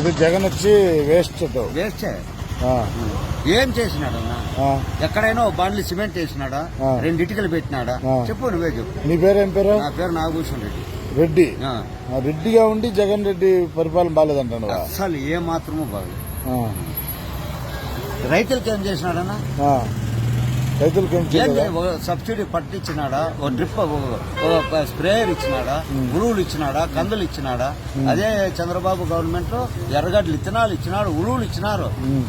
ఇది జగన్ వచ్చి వేస్ట్ వేస్టే ఏం? చేసినాడు. ఎక్కడైనా ఓ బండ్లు సిమెంట్ వేసినాడా. రెండు ఇటుకలు పెట్టినాడా. చెప్పు నువ్వే చెప్పు. నీ పేరేం పేరు? నా పేరు నాగభూషణ్ రెడ్డి. రెడ్డి. రెడ్డిగా ఉండి జగన్ రెడ్డి పరిపాలన బాగాలేదంటాను అస్సలు ఏ మాత్రము బాగలేదు. రైతులకి ఏం చేసినాడన్నా రైతులకి ఒక సబ్సిడీ పట్టించినాడా? ఓ డ్రిప్ ఒక స్ప్రేయర్ ఇచ్చినాడా? ఉలువులు ఇచ్చినాడా? కందులు ఇచ్చినాడా? అదే చంద్రబాబు గవర్నమెంట్లో ఎర్రగడ్డలు ఇత్తనాలు ఇచ్చినాడు ఉలువులు ఇచ్చినారు.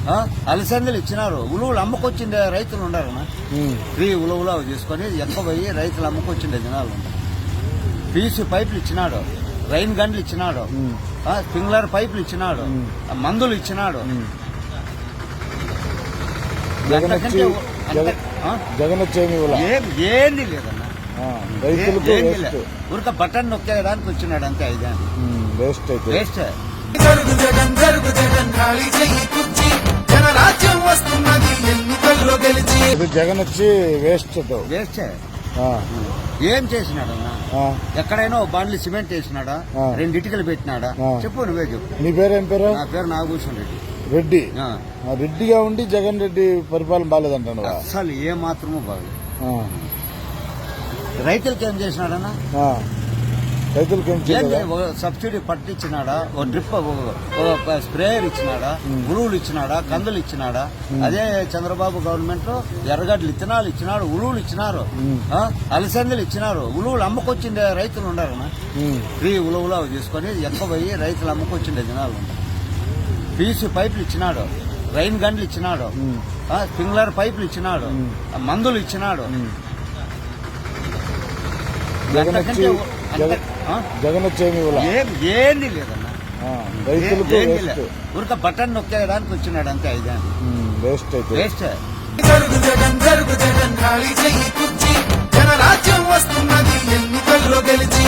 ఆ, అలసందలు ఇచ్చినారు. ఉలువులు అమ్ముకొచ్చిండే రైతులు ఉమ్, ఫ్రీ ఉలువులు అవి తీసుకొని ఎక్కువ పోయి రైతులు అమ్ముకొచ్చిండే జనాలు పీసీ పైపులు ఇచ్చినాడు రైన్ గన్లు ఇచ్చినాడు ఆ, స్ప్రింక్లర్ పైపులు ఇచ్చినాడు మందులు ఇచ్చినాడు. జగన్ అంతకంటే వచ్చి అంత- జగన్ ఆ? జగన్ వచ్చి ఏమి ఇవ్వాల ఏం ఏంది లేదన్న. రైతులకు ఊరిక బటన్ నొక్కేయడానికి వచ్చినాడు అంతే ఐదా వేస్ట్ వేస్ట్ జరుగు జగన్ జరుగు జగన్ ఖాళీ చెయ్యి కుర్చీ. జనరాజ్యం వస్తున్నది ఎన్నికల్లో గెలిచి. ఇది జగన్ వచ్చి వేస్ట్ వేస్ట్ ఆ, ఏం చేసినాడు. ఎక్కడైనా ఓ బండ్లు సిమెంట్ వేసినాడా. రెండు ఇటుకలు పెట్టినాడా. చెప్పు నువ్వే చెప్పు. నీ పేరేం పేరు? నా పేరు నాగభూషణ్ రెడ్డి. రెడ్డి. రెడ్డిగా ఉండి జగన్ రెడ్డి పరిపాలన బాగాలేదంటాను అస్సలు ఏ మాత్రము బాగలేదు రైతులకి ఏం చేసినాడన్నా? రైతులకి సబ్సిడీ పట్టించినాడా? ఓ డ్రిప్ స్ప్రేయర్ ఇచ్చినాడా? ఉలువులు ఇచ్చినాడా? కందులు ఇచ్చినాడా? అదే చంద్రబాబు గవర్నమెంట్లో ఎర్రగడ్డలు ఇత్తనాలు ఇచ్చినాడు ఉలువులు ఇచ్చినారు. అలసందలు ఇచ్చినారు. ఉలువులు అమ్ముకొచ్చిండే రైతులు ఉండారన్నా? ఉమ్, ఫ్రీ ఉలువులు అవి తీసుకొని ఎక్కువ పోయి రైతులు అమ్ముకొచ్చిండే జనాలు. ఉన్నారు పీసీ పైపులు ఇచ్చినాడు. రైన్ గన్లు ఇచ్చినాడు. స్ప్రింగ్లర్ పైపులు ఇచ్చినాడు. మందులు ఇచ్చినాడు. ఏంది లేదన్నా. ఊరిక బటన్ నొక్కేయడానికి వచ్చినాడు అంతే ఐదే వేస్ట్ వేస్ట్. జరుగు జగన్ జరుగు జగన్ ఖాళీ చెయ్యి కుర్చీ. జనరాజ్యం వస్తున్నది ఎన్నికల్లో గెలిచి